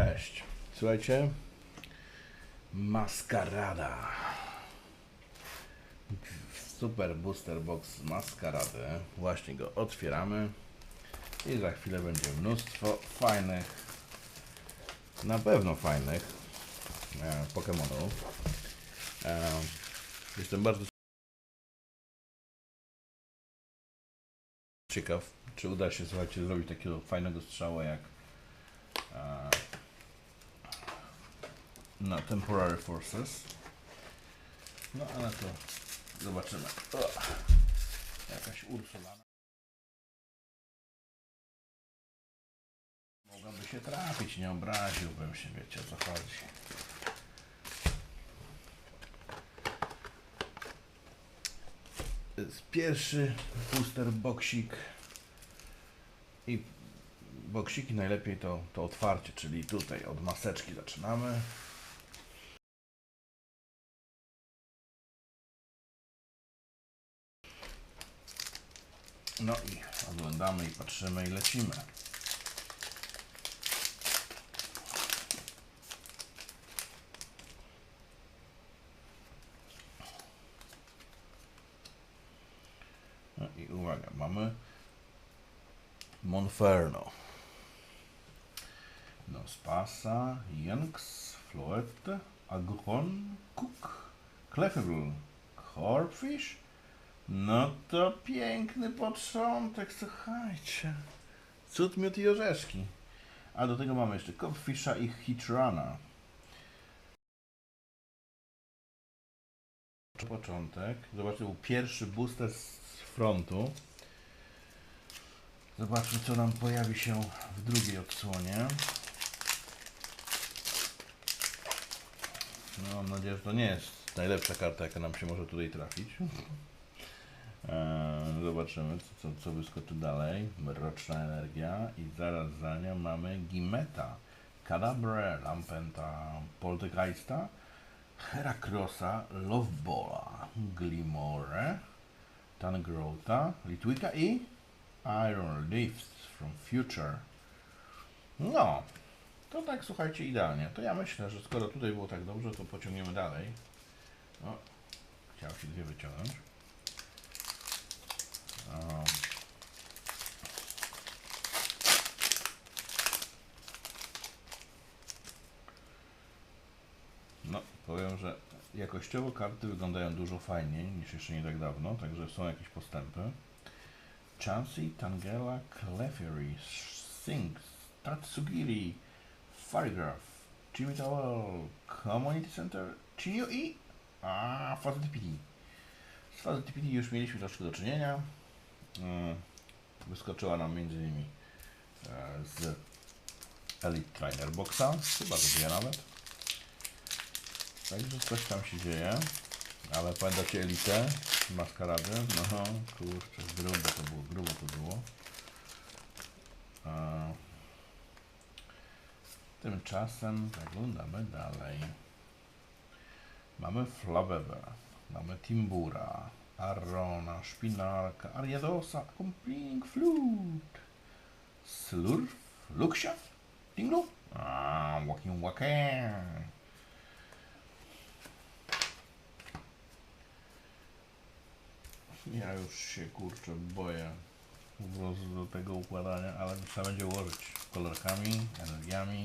Cześć. Słuchajcie. Maskarada. Super booster box maskarady. Właśnie go otwieramy. I za chwilę będzie mnóstwo fajnych, na pewno fajnych e, Pokémonów. E, jestem bardzo ciekaw, czy uda się, słuchajcie, zrobić takiego fajnego strzała jak e, na Temporary Forces. No ale to zobaczymy. O, jakaś Ursula. Mogłaby się trafić, nie obraziłbym się, wiecie o co chodzi. Pierwszy booster boksik i boksiki najlepiej to, to otwarcie, czyli tutaj od maseczki zaczynamy. No i oglądamy i patrzymy i lecimy. No i uwaga, mamy Monferno. Nospasa, Yanks, Floette, Agron, Cook, Clefable, Corpfish. No to piękny początek, słuchajcie. Cud, miód i orzeszki. A do tego mamy jeszcze Corpfisha i Hitrana. Początek. Zobaczcie, był pierwszy booster z frontu. Zobaczmy, co nam pojawi się w drugiej odsłonie. No, mam nadzieję, że to nie jest najlepsza karta, jaka nam się może tutaj trafić. Eee, Zobaczymy, co, co, co wyskoczy dalej. Mroczna energia i zaraz za nią mamy Gimeta, Cadabre, Lampenta, Poltergeista, Heracrossa, Lovebola, Glimore, Tangrowta, Litwika i Iron Leaves from Future. No, to tak słuchajcie idealnie. To ja myślę, że skoro tutaj było tak dobrze, to pociągniemy dalej. O, chciałem się dwie wyciągnąć. No, powiem, że jakościowo karty wyglądają dużo fajniej niż jeszcze nie tak dawno, także są jakieś postępy. Chansey, Tangela, Clefairy, Sinks, Tatsugiri, Farigraph, Jimmy Towel, Community Center, Chinio i a, fazy TPD. Z TPD już mieliśmy troszkę do czynienia. Mm, Wyskoczyła nam innymi e, z Elite Trainer Boxa, chyba dwie nawet. Także coś tam się dzieje. Ale pamiętacie Elite? Maskarady? No kurczę, grubo to było, grubo to było. A, tymczasem zaglądamy dalej. Mamy Flabebe, mamy Timbura, Arrona, Szpinalka, Ariadosa, Completing Flute, Slurf, Luxia, Tinglu, a, Walking Wacken. Ja już się kurczę boję po prostu do tego układania, ale trzeba będzie ułożyć kolorkami, energiami.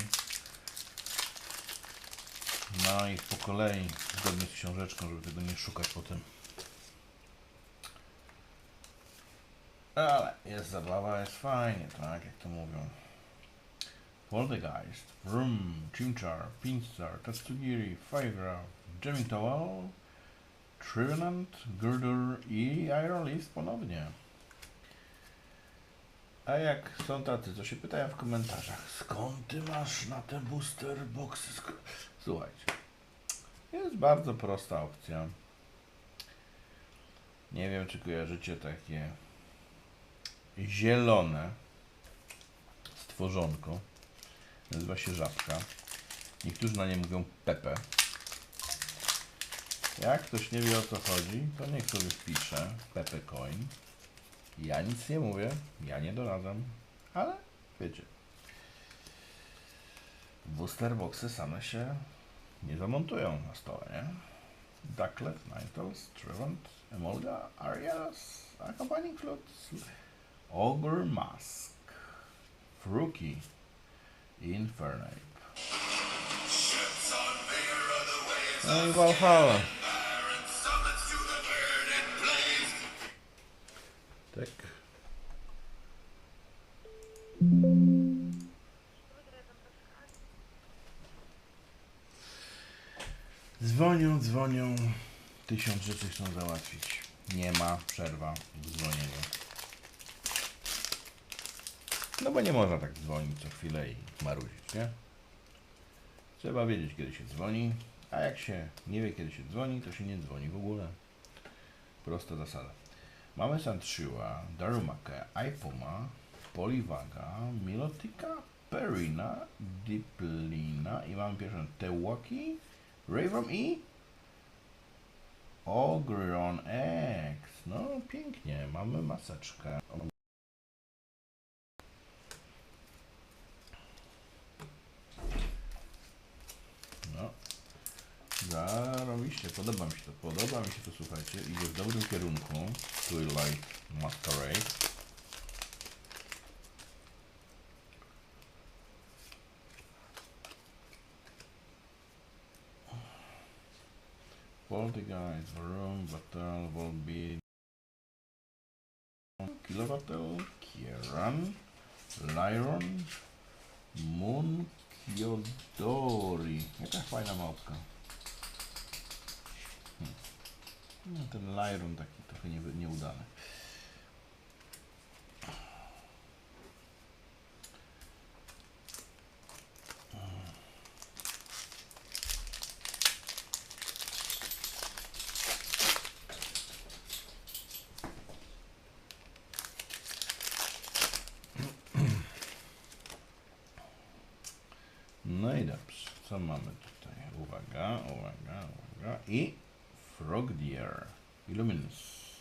No i po kolei, zgodnie z książeczką, żeby tego nie szukać potem. Ale jest zabawa, jest fajnie, tak jak to mówią. Poltergeist, Vroom, Chimchar, Pinstar, Tatsugiri, Firegraph, Jamming Towel, Trevenant, Girder i Iron Leaf ponownie. A jak są tacy, co się pytają w komentarzach, skąd ty masz na te booster boxy? Słuchajcie, jest bardzo prosta opcja. Nie wiem, czy kojarzycie takie zielone stworzonko. Nazywa się żabka. Niektórzy na nie mówią Pepe. Jak ktoś nie wie o co chodzi, to niech sobie wpisze Pepe Coin. Ja nic nie mówię, ja nie doradzam, ale wiecie. Boosterboxy same się nie zamontują na stole, nie? Ducklet, Ninetales, Trevant, Emolga, Arias, Accompanying Flutes, Ogre Mask, Fruki, Infernape. No i Valhalla. Tak. Dzwonią, dzwonią. Tysiąc rzeczy chcą załatwić. Nie ma przerwa w dzwonieniu. No bo nie można tak dzwonić co chwilę i marudzić, nie? Trzeba wiedzieć, kiedy się dzwoni, a jak się nie wie, kiedy się dzwoni, to się nie dzwoni w ogóle. Prosta zasada. Mamy Sandshiła, Darumakę, Aipoma, Poliwaga, Milotika, Perina, Diplina i mamy pierwszą Tewaki, Raven i Ogron X. No pięknie, mamy maseczkę. No, zarobiście, podoba mi się to, podoba mi się to, słuchajcie, idzie w dobrym kierunku. Twilight Masquerade. Poltergeist, Room, Battle, Volbeat, Kilowatt, Kieran, Lyron, Moon, Kyodori. Jaka fajna małpka. Hmm. No, ten Lyron taki trochę nie, nieudany. No i dobrze, co mamy tutaj? Uwaga, uwaga, uwaga. I Illuminus,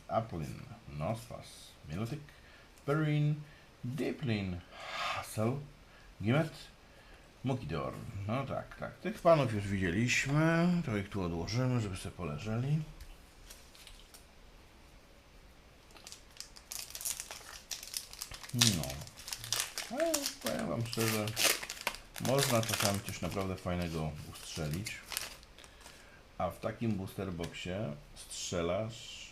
Applin, Nosfas, Milotic, Perrin, Diplin, Hassel, Gimet, Mokidor. No tak, tak. Tych panów już widzieliśmy. To ich tu odłożymy, żeby sobie poleżeli. No. Ale powiem wam szczerze, można czasami coś naprawdę fajnego ustrzelić. A w takim booster boxie strzelasz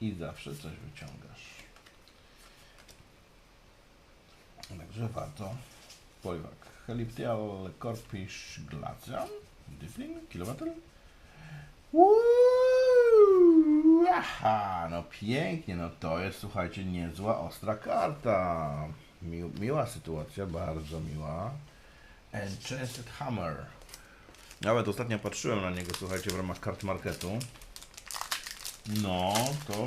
i zawsze coś wyciągasz. Także warto. Polwak. Heliptial Corpish Glacian. Dyflin. Kilometr. Aha, no pięknie, no to jest, słuchajcie, niezła, ostra karta. Mi, miła sytuacja, bardzo miła. Enchanted Hammer. Nawet ostatnio patrzyłem na niego, słuchajcie, w ramach kart marketu. No, to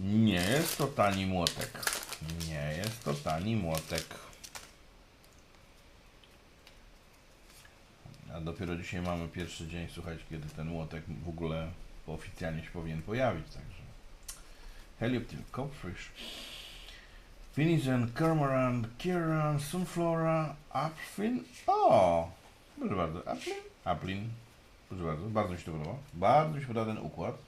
nie jest to tani młotek. Nie jest to tani młotek. A dopiero dzisiaj mamy pierwszy dzień, słuchajcie, kiedy ten młotek w ogóle oficjalnie się powinien pojawić, także. Helioptil, Copfish. Finizen, Cormorant, Kieran, Sunflora, Upfin. O! Proszę bardzo, Uplin? Uplin. Proszę bardzo, bardzo mi się to podoba. Bardzo mi się podoba ten układ.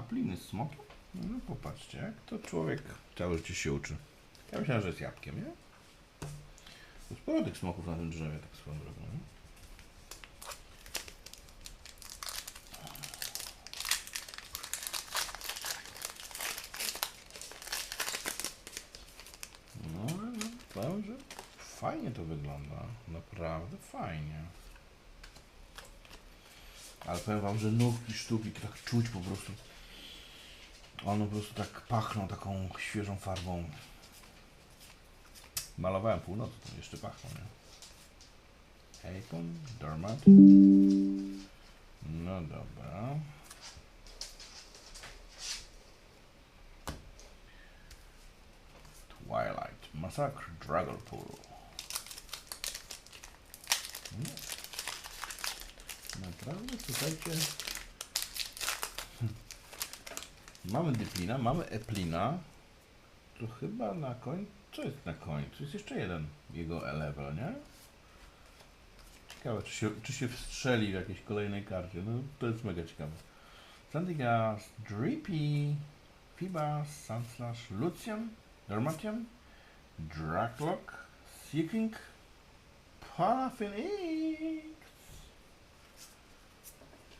Uplin jest smokiem? No popatrzcie, jak to człowiek całe życie się uczy. Ja myślałem, że jest jabłkiem, nie? Sporo tych smoków na tym drzewie, tak swoją drogą. Nie? No, no, że fajnie to wygląda. Naprawdę fajnie. Ale powiem wam, że nówki sztuki tak czuć po prostu. One po prostu tak pachną taką świeżą farbą. Malowałem północ, to jeszcze pachną, nie? Apon, Dormat. No dobra. Twilight Massacre Dragonpool. No. Naprawdę, słuchajcie. Mamy Dyplina, mamy Eplina. To chyba na końcu Co jest na końcu? Jest jeszcze jeden jego level, nie? Ciekawe, czy się, czy się wstrzeli w jakiejś kolejnej karcie. No, to jest mega ciekawe. Sandigas, Drippy, Fibas, Sunslash, Lucian, Dermatian, Draklock, Seeking, Paraffin X.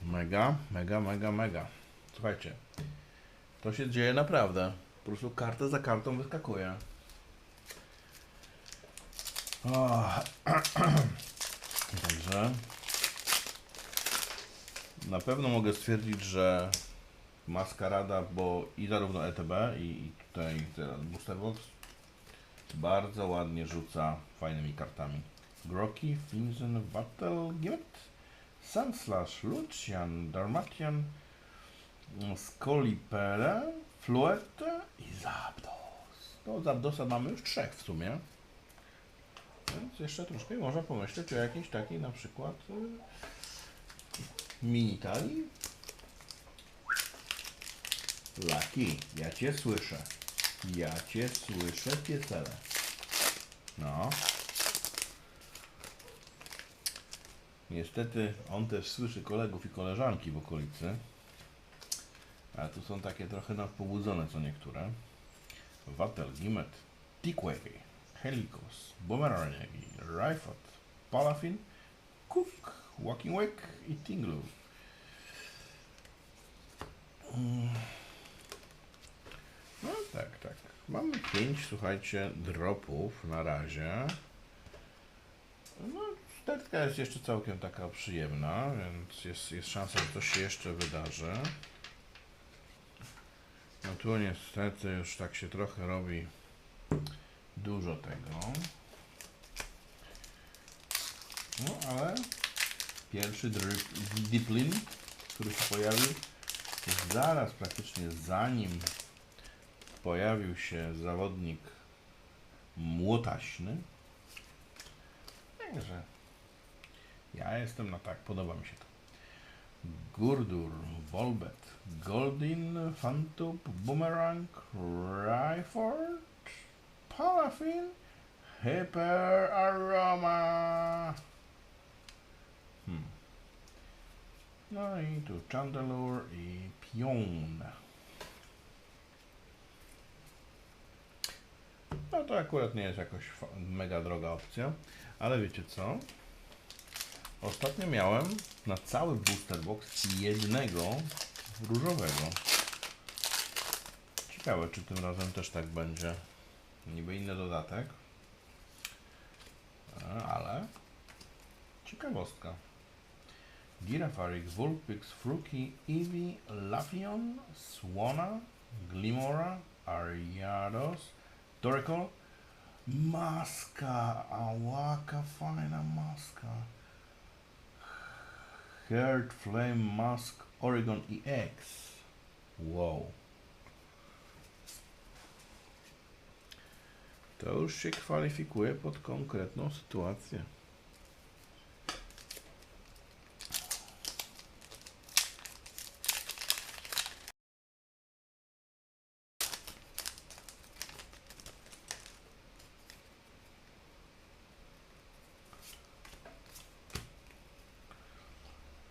Mega, mega, mega, mega. Słuchajcie, to się dzieje naprawdę. Po prostu karta za kartą wyskakuje. O. Także na pewno mogę stwierdzić, że Maskarada, bo i zarówno ETB i tutaj teraz Booster Box bardzo ładnie rzuca fajnymi kartami. Groki, Finzen, Battle, Gimmet, Sunslash, Lucian, Darmatian, Skolipele, Fluette i Zapdos. No Zapdosa mamy już trzech w sumie. Więc jeszcze troszkę można pomyśleć o jakiejś takiej na przykład y, mini talii. Laki, ja cię słyszę. Ja cię słyszę, piesele. No. Niestety on też słyszy kolegów i koleżanki w okolicy. Ale tu są takie trochę nadpobudzone co niektóre. Wattel, Gimet, Tikway, Helikos, Boomerang, Rifot, Palafin, Cook, Walking Wake i Tinglu. Mm. No tak, tak. Mamy pięć, słuchajcie, dropów na razie. No, stertka jest jeszcze całkiem taka przyjemna, więc jest, jest szansa, że coś się jeszcze wydarzy. No tu niestety już tak się trochę robi dużo tego. No ale pierwszy diplin, który się pojawił, zaraz praktycznie zanim pojawił się zawodnik młotaśny. Także ja jestem na tak, podoba mi się to. Gurdur, Volbet, Goldin, Fantub, Boomerang, Rayford, Palafin, Hyper Aroma. Hmm. No i tu Chandelure i Pion. No to akurat nie jest jakoś mega droga opcja, ale wiecie co? Ostatnio miałem na cały booster box jednego różowego. Ciekawe, czy tym razem też tak będzie. Niby inny dodatek. E, Ale ciekawostka. Girafarix, Vulpix, Fruki, Eevee, Lafion, Swana, Glimora, Ariados, Torkoal, Maska, ałaka fajna maska. Heart Flame Mask Oregon EX. Wow. To już się kwalifikuje pod konkretną sytuację.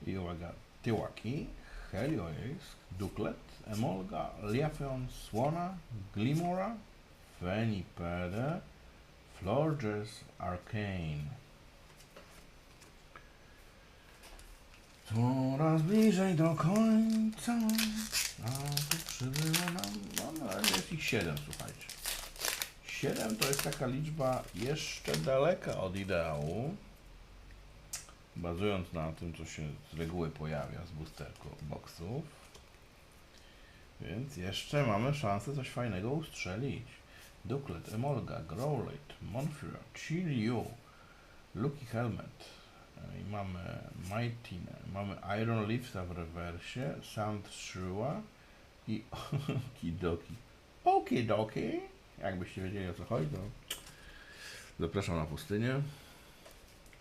I uwaga, Tyłaki, Helioisk, Duklet, Liafion, Swana, Glimora, Fenipede, Florges, Arcane. Coraz bliżej do końca, a tu przybyło nam, no, no jest ich 7, słuchajcie. 7 to jest taka liczba jeszcze daleka od ideału, bazując na tym, co się z reguły pojawia z boosterku boxów. Więc jeszcze mamy szansę coś fajnego ustrzelić. Ducklet, Emolga, Growlithe, Monfure, Chiliu, Lucky Helmet. I mamy Mightyne, mamy Iron Leafsa w rewersie, Sand Shrewa i Okidoki. Okidoki! Jakbyście wiedzieli o co chodzi, to zapraszam na pustynię.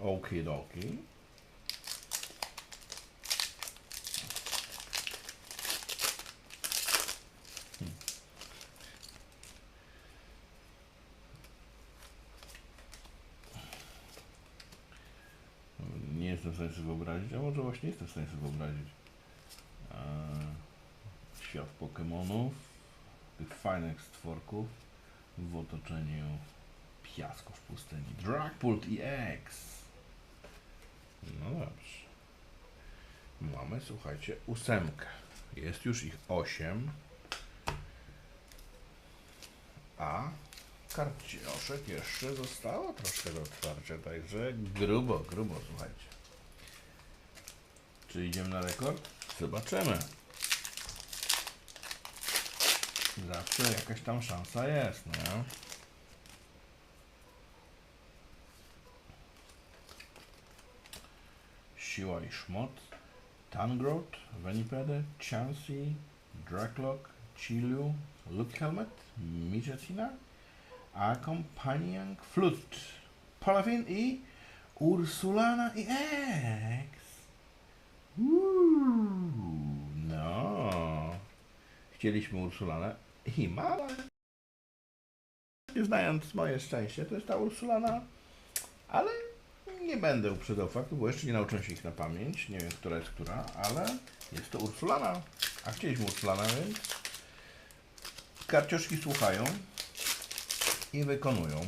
Okidoki. sobie wyobrazić, a może właśnie jestem w stanie sobie wyobrazić. Eee, świat Pokemonów, tych fajnych stworków w otoczeniu piasków pustyni. Dragpult i X. No dobrze. Mamy, słuchajcie, ósemkę. Jest już ich osiem. A karcioszek jeszcze zostało troszkę do otwarcia, także grubo, grubo, słuchajcie. Czy idziemy na rekord? Zobaczymy. Zawsze jakaś tam szansa jest, nie? Siła i szmot. Tangrowth, Venipede, Chansey, Dracloak, Chilu, Luke Helmet, Mijatina, Accompanying Flute, Palafin i Ursulana i X. Uuu, no. Chcieliśmy Ursulanę i mama. Znając moje szczęście, to jest ta Ursulana, ale nie będę uprzedzał faktu, bo jeszcze nie nauczyłem się ich na pamięć. Nie wiem, która jest która, ale jest to Ursulana. A chcieliśmy Ursulana, więc karcioszki słuchają i wykonują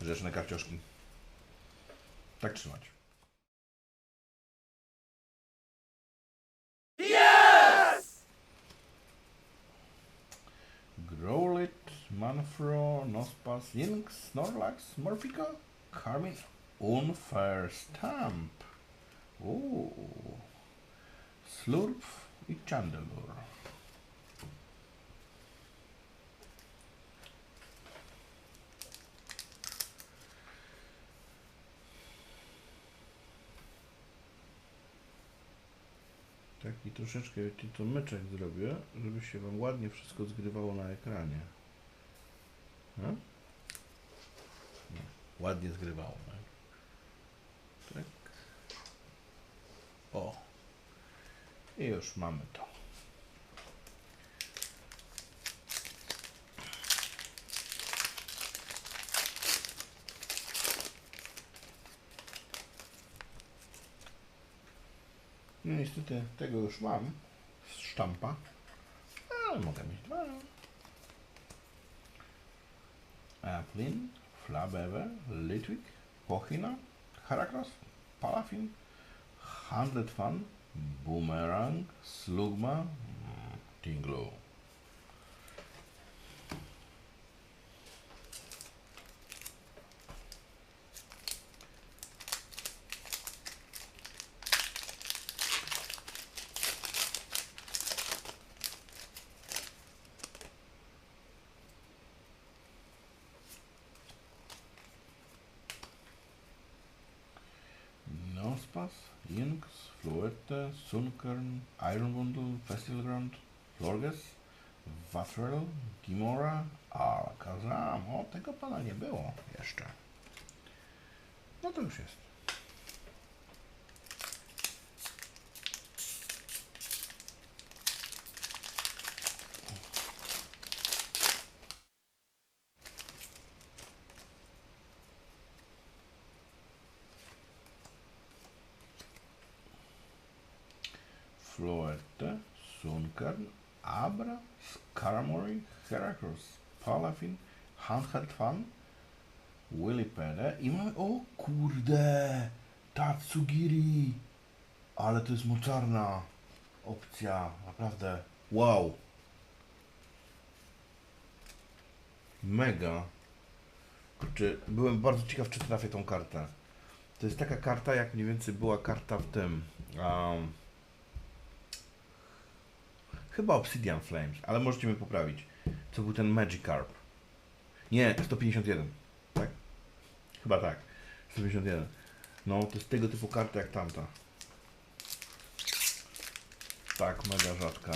grzeczne karcioszki. Tak trzymać. Growlit, Manfro, Nospas, Yinx, Snorlax, Morpeko, Carmin, Unfair Stamp. Uuu. Slurp i Chandelure. Taki troszeczkę to myczek zrobię, żeby się Wam ładnie wszystko zgrywało na ekranie. No? No, ładnie zgrywało. Tak? tak. O. I już mamy to. No niestety tego już mam z sztampa, ale mogę mieć dwa. Aplin, Flabebe, Litwick, Pochina, Heracross, Palafin, Handlet Fan, Boomerang, Slugma, mm, Nospas, Yinx, Floette, Sunkern, Iron Bundle, Festival Ground, Florges, Vatrel, Gimora, Alakazam. O, tego pana nie było jeszcze. No to już jest. Floette, Sunkern, Abra, Skarmory, Heracross, Palafin, Handheld Fan, Willipede i mamy... O kurde! Tatsugiri! Ale to jest mocarna opcja, naprawdę. Wow! Mega. Kurczę, byłem bardzo ciekaw, czy trafię tą kartę. To jest taka karta, jak mniej więcej była karta w tym. Um, chyba Obsidian Flames, ale możecie mnie poprawić. Co był ten Magikarp? Nie, 151. Tak? Chyba tak. 151. No, to jest tego typu karta jak tamta. Tak, mega rzadka.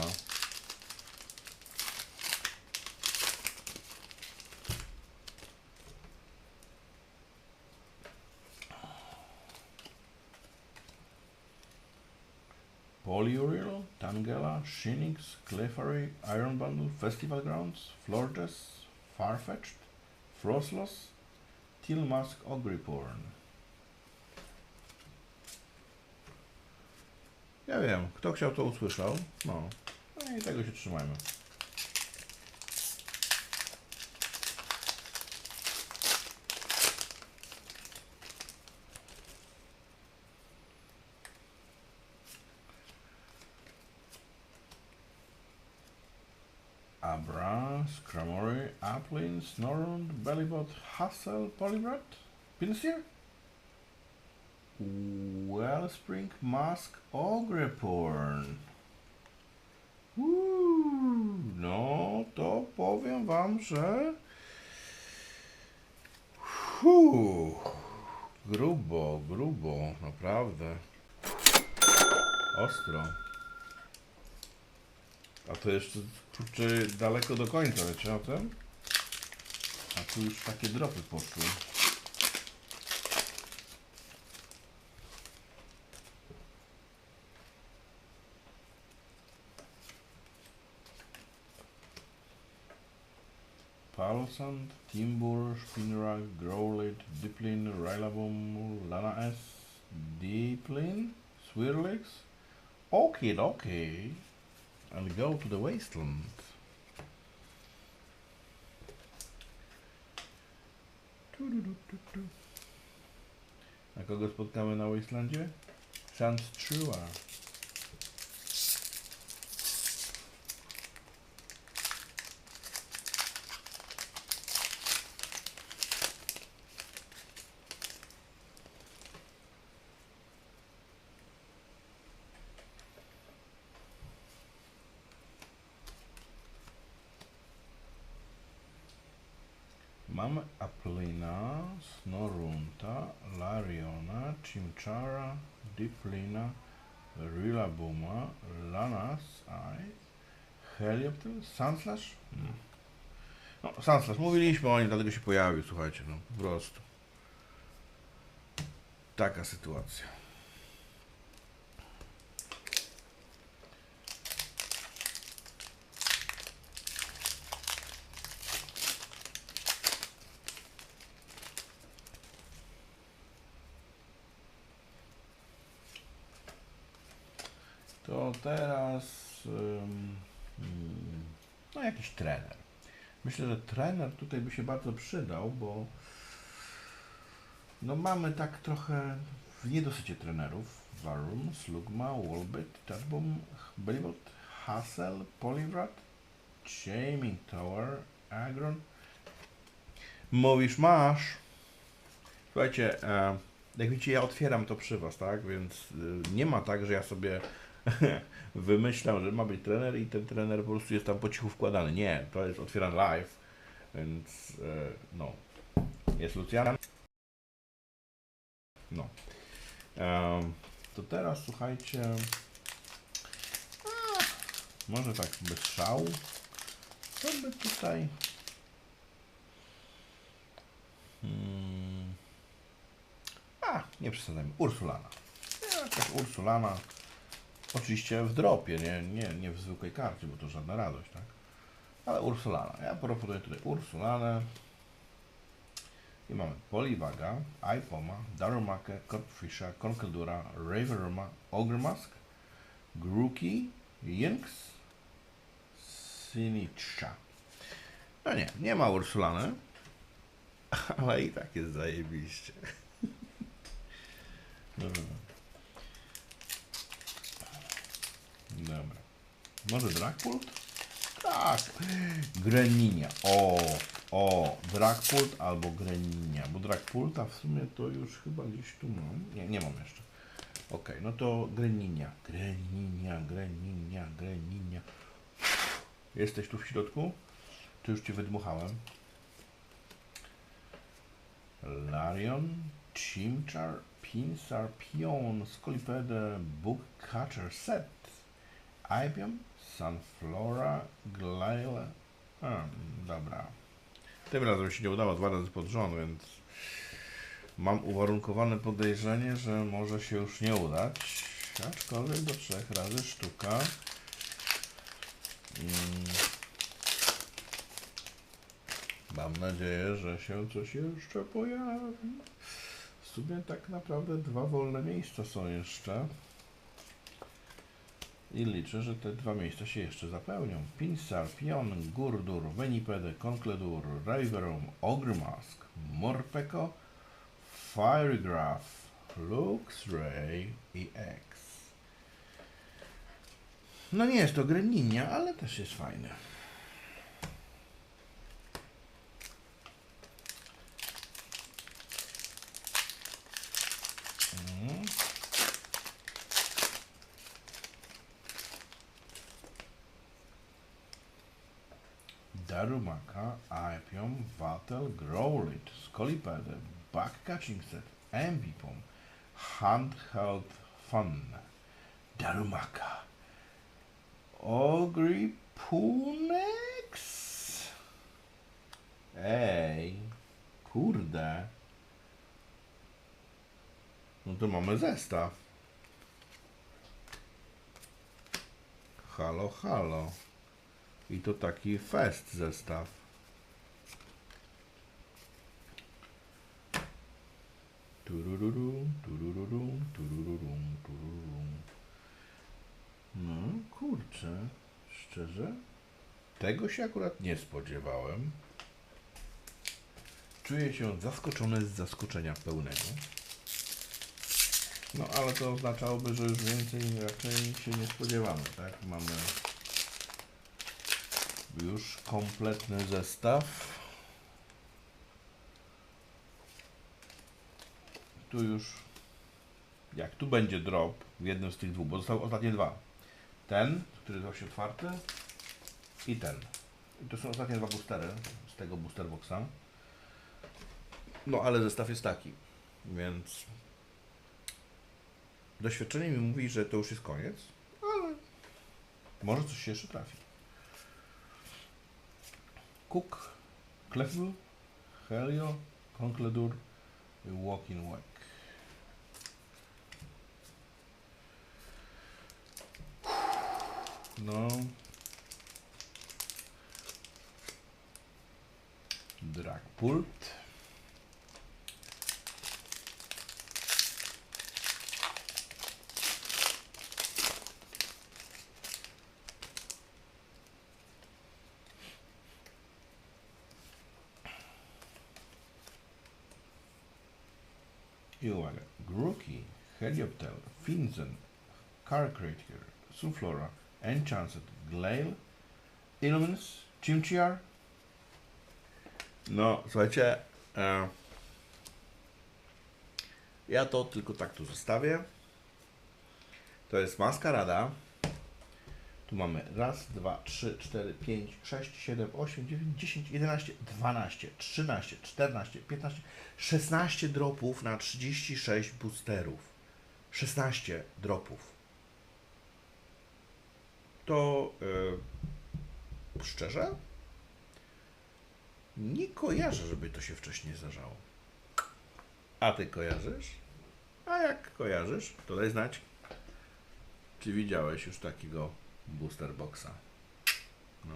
Polyuriel, Tangela, Shinix, Clefairy, Iron Bundle, Festival Grounds, Florges, Farfetched, Frostloss, Tilmask, Ogryporn. Ja wiem, kto chciał to usłyszał, no, no i tego się trzymajmy. Snorund, Bellybot, Hassel, Polybrat, Pinseer? Wellspring, Mask, Ogreporn. No to powiem wam, że Uu, grubo, grubo, naprawdę. Ostro. A to jeszcze kurczę daleko do końca, wiecie o tym? A tu już takie dropy poszły. Palsand, Timbur, Spinrag, Growlit, Diplin, Rylabum, Lana S, Diplin, Swirlix. Okay, okay. And go to the wasteland. A kogo spotkamy na Wastelandzie? Chance Trua. Diplina, Rilabuma, Lanas, Eye, Helioptyle, Sunslash? Hmm. No, Sunslash, mówiliśmy o nim, dlatego się pojawił, słuchajcie, no po prostu. Taka sytuacja. To teraz ym, mm, no jakiś trener. Myślę, że trener tutaj by się bardzo przydał, bo no mamy tak trochę w niedosycie trenerów. Varum, Slugma, Wolbit, Tarbum, Belibot, Hassel, Polywrat, Shaming Tower, Agron. Mówisz, masz. Słuchajcie, e, jak widzicie, ja otwieram to przy Was, tak? Więc y, nie ma tak, że ja sobie wymyślam, że ma być trener i ten trener po prostu jest tam po cichu wkładany. Nie, to jest otwierany live, więc e, no. Jest Lucjan. No. To teraz słuchajcie. Może tak bez szału. Co by tutaj. Hmm. A, nie przesadzajmy. Ursulana. Jakaś Ursulana. Oczywiście w dropie, nie, nie, nie w zwykłej karcie, bo to żadna radość, tak? Ale Ursulana. Ja proponuję tutaj Ursulanę. I mamy Poliwaga, Ipoma, Darumakę, Corpfisha, Conkeldura, Raverma, Ogremask, Grookey, Jinx, Sinicza. No nie, nie ma Ursulany, ale i tak jest zajebiście. Dobra. Dobra. Może Dragpult? Tak. Greninia. O, o, Dragpult albo Greninia. Bo Dragpulta w sumie to już chyba gdzieś tu mam. Nie, nie mam jeszcze. Okej, no to Greninia. Greninia, Greninia, Greninia. Jesteś tu w środku? Czy już Cię wydmuchałem? Larion, Chimchar, Pinsar, Pion, Scolipede, Book Catcher Set, Ibium, Sunflora, Glaile. A, dobra. Tym razem się nie udało dwa razy pod rząd, więc mam uwarunkowane podejrzenie, że może się już nie udać. Aczkolwiek do trzech razy sztuka. Mm. Mam nadzieję, że się coś jeszcze pojawi. W sumie tak naprawdę dwa wolne miejsca są jeszcze. I liczę, że te dwa miejsca się jeszcze zapełnią. Pinsar, Pion, Gurdur, Venipede, Concledur, Riverum, Ogremask, Morpeko, Firegraph, Luxray i X. No nie jest to Greninja, ale też jest fajny. Mhm. Darumaka, Aepium, Vatel, Growlit, Scolipede, Bug Catching Set, Ambipom, Handheld Fun, Darumaka, Ogripunex? Ej, kurde. No to mamy zestaw. Halo, halo. I to taki fest zestaw. Turururu, turururu, turururu, turururu. No, kurczę, szczerze, tego się akurat nie spodziewałem. Czuję się zaskoczony z zaskoczenia pełnego. No, ale to oznaczałoby, że już więcej raczej się nie spodziewamy, tak? Mamy już kompletny zestaw. Tu już, jak tu będzie drop w jednym z tych dwóch, bo zostały ostatnie dwa. Ten, który właśnie otwarty i ten. I to są ostatnie dwa boostery z tego booster boxa. No ale zestaw jest taki, więc doświadczenie mi mówi, że to już jest koniec, ale może coś się jeszcze trafi. Cook, Clefable, Helio, Concledur i Walking Wack. No. Dragpult. I uwaga. Grookey, Helioptel, Finzen, Carcrater, Sunflora, Enchanted, Glail, Illumins, Chimchiar. No, słuchajcie, e, ja to tylko tak tu zostawię. To jest maskarada. Tu mamy raz, dwa, trzy, cztery, pięć, sześć, siedem, osiem, dziewięć, dziesięć, jedenaście, dwanaście, trzynaście, czternaście, piętnaście, szesnaście dropów na 36 boosterów. 16 dropów. To yy, szczerze nie kojarzę, żeby to się wcześniej zdarzało. A ty kojarzysz? A jak kojarzysz, to daj znać, czy widziałeś już takiego booster boxa. No.